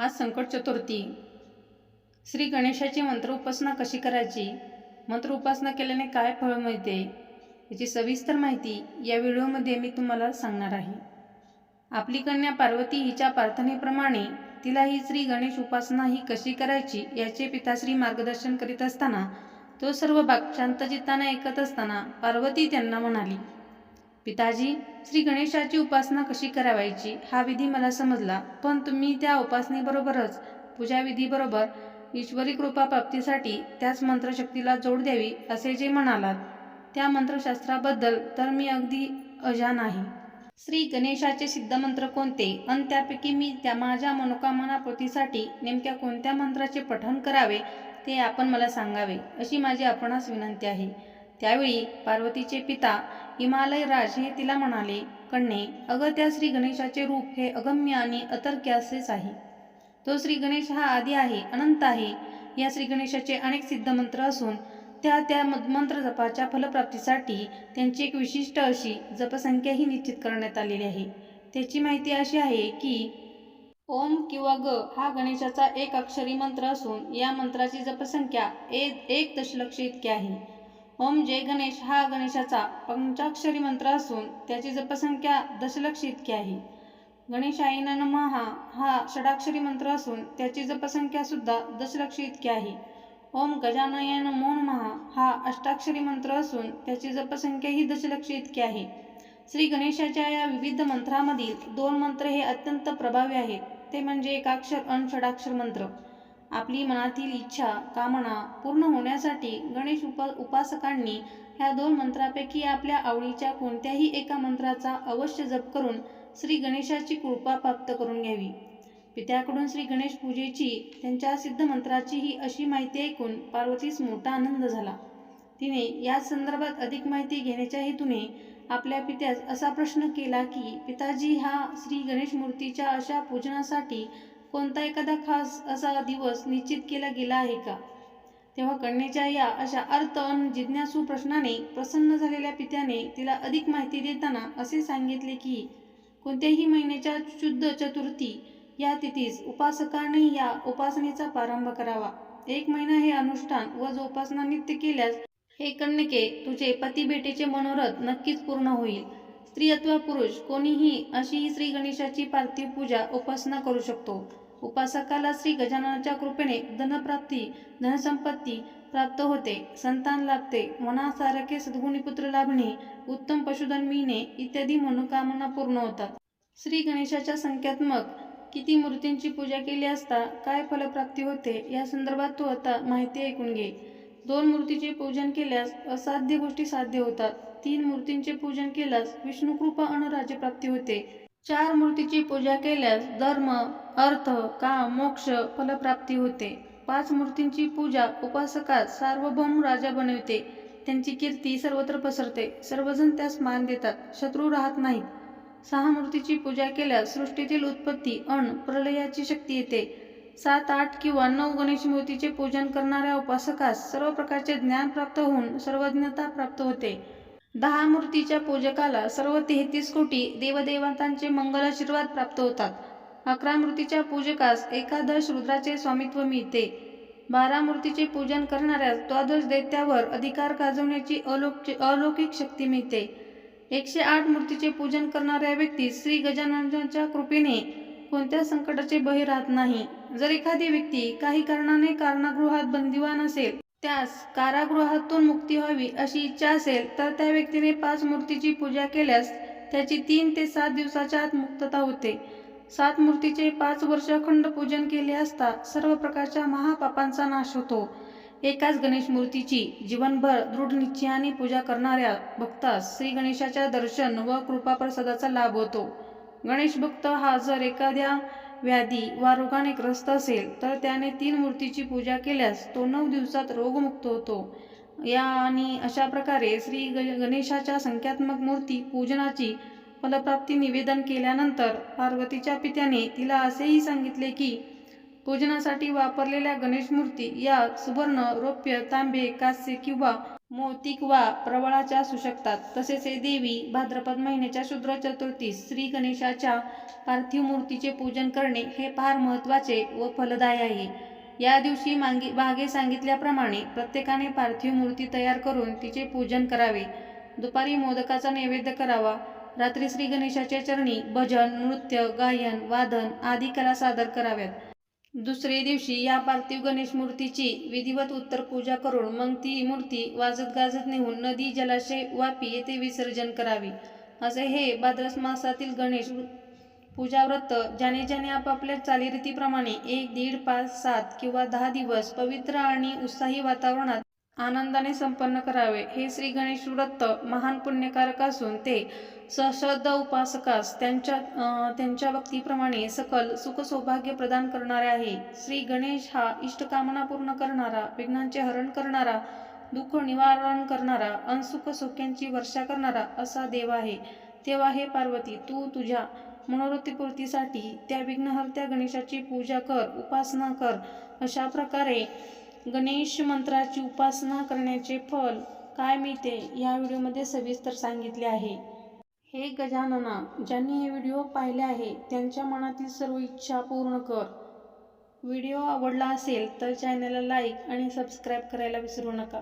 आज संकट चतुर्थी. श्री गणेशाची मंत्र उपासना कशी करायची? मंत्र उपासना केल्याने काय फळ मिळते? याची सविस्तर माहिती या व्हिडिओमध्ये मी तुम्हाला सांगणार आहे. आपली कन्या पार्वती हिच्या प्रार्थनेप्रमाणे तिला ही श्री गणेश उपासना ही कशी करायची याचे पिताश्री मार्गदर्शन करीत असताना तो सर्व भाग शांतचित्ताने ऐकत असताना पार्वती त्यांना म्हणाली पिताजी श्री गणेशाची उपासना कशी करावायची हा विधी मला समजला पण तुम्ही त्या उपासनेबरोबरच पूजाविधीबरोबर ईश्वरी कृपा प्राप्तीसाठी त्याच मंत्रशक्तीला जोड द्यावी असे जे म्हणालात. त्या मंत्रशास्त्राबद्दल तर मी अगदी अजान आहे. श्री गणेशाचे सिद्ध मंत्र कोणते? आणि त्यापैकी मी त्या माझ्या मनोकामनापूर्तीसाठी नेमक्या कोणत्या मंत्राचे पठण करावे ते आपण मला सांगावे अशी माझी आपणास विनंती आहे. त्यावेळी पार्वतीचे पिता हिमालय राज हे तिला म्हणाले कण्णे अगं त्या श्री गणेशाचे रूप हे अगम्य आणि अतर्क्य असेच आहे. तो श्री गणेश हा आदी आहे अनंत आहे. या श्री गणेशाचे अनेक सिद्ध मंत्र असून त्या त्या मंत्र जपाच्या फलप्राप्तीसाठी त्यांची एक विशिष्ट अशी जपसंख्याही निश्चित करण्यात आलेली आहे. त्याची माहिती अशी आहे की ओम किंवा ग हा गणेशाचा एक अक्षरी मंत्र असून या मंत्राची जपसंख्या ए- एक दशलक्ष इतकी आहे. ओम जय गणेश हा गणेशाचा पंचाक्षरी मंत्र असून त्याची जपसंख्या दशलक्ष इतकी आहे. गणेशायन महा हा षडाक्षरी मंत्र असून त्याची जपसंख्या सुद्धा दशलक्ष इतकी आहे. ओम गजानयन मोन महा हा अष्टाक्षरी मंत्र असून त्याची जपसंख्या ही दशलक्ष इतकी आहे. श्री गणेशाच्या या विविध मंत्रामधील दोन मंत्र हे अत्यंत प्रभावी आहेत. ते म्हणजे एकाक्षर अन षडाक्षर मंत्र. आपली मनातील इच्छा कामना पूर्ण होण्यासाठी गणेश उप उपासकांनी ह्या दोन मंत्रापैकी आपल्या आवडीच्या कोणत्याही एका मंत्राचा अवश्य जप करून श्री गणेशाची कृपा प्राप्त करून घ्यावी. पित्याकडून श्री गणेश पूजेची त्यांच्या सिद्ध मंत्राची ही अशी माहिती ऐकून पार्वतीस मोठा आनंद झाला. तिने या संदर्भात अधिक माहिती घेण्याच्या हेतूने आपल्या पित्यास असा प्रश्न केला की पिताजी हा श्री गणेश मूर्तीच्या अशा पूजनासाठी कोणता एखादा खास असा दिवस निश्चित केला गेला आहे का? तेव्हा कन्येच्या या अशा अर्थ अन जिज्ञासू प्रश्नाने प्रसन्न झालेल्या पित्याने तिला अधिक माहिती देताना असे सांगितले की कोणत्याही महिन्याच्या शुद्ध चतुर्थी या तिथीस उपासकाने या उपासनेचा प्रारंभ करावा. एक महिना हे अनुष्ठान व जो उपासना नित्य केल्यास हे कन्यके तुझे पतिभेटीचे मनोरथ नक्कीच पूर्ण होईल. स्त्री अथवा पुरुष कोणीही अशी ही श्री गणेशाची पार्थिव पूजा उपासना करू शकतो. उपासकाला श्री गजाननाच्या कृपेने धनप्राप्ती धनसंपत्ती प्राप्त होते संतान लाभते मनासारखे सद्गुणी पुत्र लाभणे उत्तम पशुधन मिळणे इत्यादी मनोकामना पूर्ण होतात. श्री गणेशाच्या संख्यात्मक किती मूर्तींची पूजा केली असता काय फलप्राप्ती होते या संदर्भात तू आता माहिती ऐकून घे. दोन मूर्तीचे पूजन केल्यास असाध्य गोष्टी साध्य होतात. तीन मूर्तींचे पूजन केल्यास विष्णुकृपा अन राज्यप्राप्ती होते. चार मूर्तीची पूजा केल्यास धर्म अर्थ काम मोक्ष फलप्राप्ती होते. पाच मूर्तींची पूजा उपासकास सार्वभौम राजा बनविते. त्यांची कीर्ती सर्वत्र पसरते. सर्वजण त्यास मान देतात. शत्रू राहत नाहीत. सहा मूर्तीची पूजा केल्यास सृष्टीतील उत्पत्ती अण प्रलयाची शक्ती येते. सात आठ किंवा नऊ गणेश मूर्तीचे पूजन करणाऱ्या उपासकास सर्व प्रकारचे ज्ञान प्राप्त होऊन सर्वज्ञता प्राप्त होते. दहा मूर्तीच्या पूजकाला सर्व तेहतीस कोटी देवदेवतांचे मंगल आशीर्वाद प्राप्त होतात. अकरा मूर्तीच्या पूजकास एकादश रुद्राचे स्वामित्व मिळते. बारा मूर्तीचे पूजन करणाऱ्यास द्वादश दैत्यावर अधिकार गाजवण्याची अलौक अलौकिक शक्ती मिळते. एकशे आठ मूर्तीचे पूजन करणाऱ्या व्यक्ती श्री गजाननाच्या कृपेने कोणत्या संकटाचे बळी राहत नाही. जर एखादी व्यक्ती काही कारणाने कारणागृहात बंदिवान असेल त्यास कारागृहातून मुक्ती व्हावी अशी इच्छा असेल तर त्या व्यक्तीने पाच मूर्तीची पूजा केल्यास त्याची तीन ते सात दिवसाच्या आत मुक्तता होते. सात मूर्तीचे पाच वर्ष अखंड पूजन केले असता सर्व प्रकारच्या महापापांचा नाश होतो. एकाच गणेश मूर्तीची जीवनभर दृढ निश्चयाने पूजा करणाऱ्या भक्तास श्री गणेशाच्या दर्शन व कृपाप्रसादाचा लाभ होतो. गणेश भक्त हा जर एखाद्या व्याधी वा रोगाने ग्रस्त असेल तर त्याने तीन मूर्तीची पूजा केल्यास तो नऊ दिवसात रोगमुक्त होतो. या आणि अशा प्रकारे श्री ग गणेशाच्या संख्यात्मक मूर्ती पूजनाची फलप्राप्ती निवेदन केल्यानंतर पार्वतीच्या पित्याने तिला असेही सांगितले की पूजनासाठी वापरलेल्या गणेश मूर्ती या सुवर्ण रौप्य तांबे कास्य किंवा मौतिक वा प्रबळाच्या असू शकतात. तसेच हे देवी भाद्रपद महिन्याच्या शुद्र चतुर्थीस श्री गणेशाच्या पार्थिव मूर्तीचे पूजन करणे हे फार महत्त्वाचे व फलदायी आहे. या दिवशी मागे मागे सांगितल्याप्रमाणे प्रत्येकाने पार्थिव मूर्ती तयार करून तिचे पूजन करावे. दुपारी मोदकाचा नैवेद्य करावा. रात्री श्री गणेशाच्या चरणी भजन नृत्य गायन वादन आदी कला सादर कराव्यात. दुसरे दिवशी या पार्थिव गणेश मूर्तीची विधिवत उत्तर पूजा करून मग ती मूर्ती वाजत गाजत नेऊन नदी जलाशय वापी येथे विसर्जन करावी. असे हे भाद्रस मासातील गणेश पूजाव्रत ज्याने ज्याने आपापल्या चालीरीतीप्रमाणे एक दीड पाच सात किंवा दहा दिवस पवित्र आणि उत्साही वातावरणात आनंदाने संपन्न करावे. हे श्री गणेश व्रत महान पुण्यकारक असून ते सश्रद्धा उपासकास त्यांच्या त्यांच्या भक्तीप्रमाणे सकल सुख सौभाग्य प्रदान करणारे आहे. श्री गणेश हा इष्टकामना पूर्ण करणारा विघ्नांचे हरण करणारा दुःख निवारण करणारा अनसुख सुख्यांची वर्षा करणारा असा देव आहे. तेव्हा हे पार्वती तू तुझ्या मनोवृत्तीपूर्तीसाठी त्या विघ्नहर्त्या गणेशाची पूजा कर उपासना कर. अशा प्रकारे गणेश मंत्राची उपासना करण्याचे फल काय मिळते या व्हिडिओमध्ये सविस्तर सांगितले आहे. हे गजानना ज्यांनी हे व्हिडिओ पाहिले आहे त्यांच्या मनातील सर्व इच्छा पूर्ण कर. व्हिडिओ आवडला असेल तर चॅनलला लाईक आणि सबस्क्राईब करायला विसरू नका.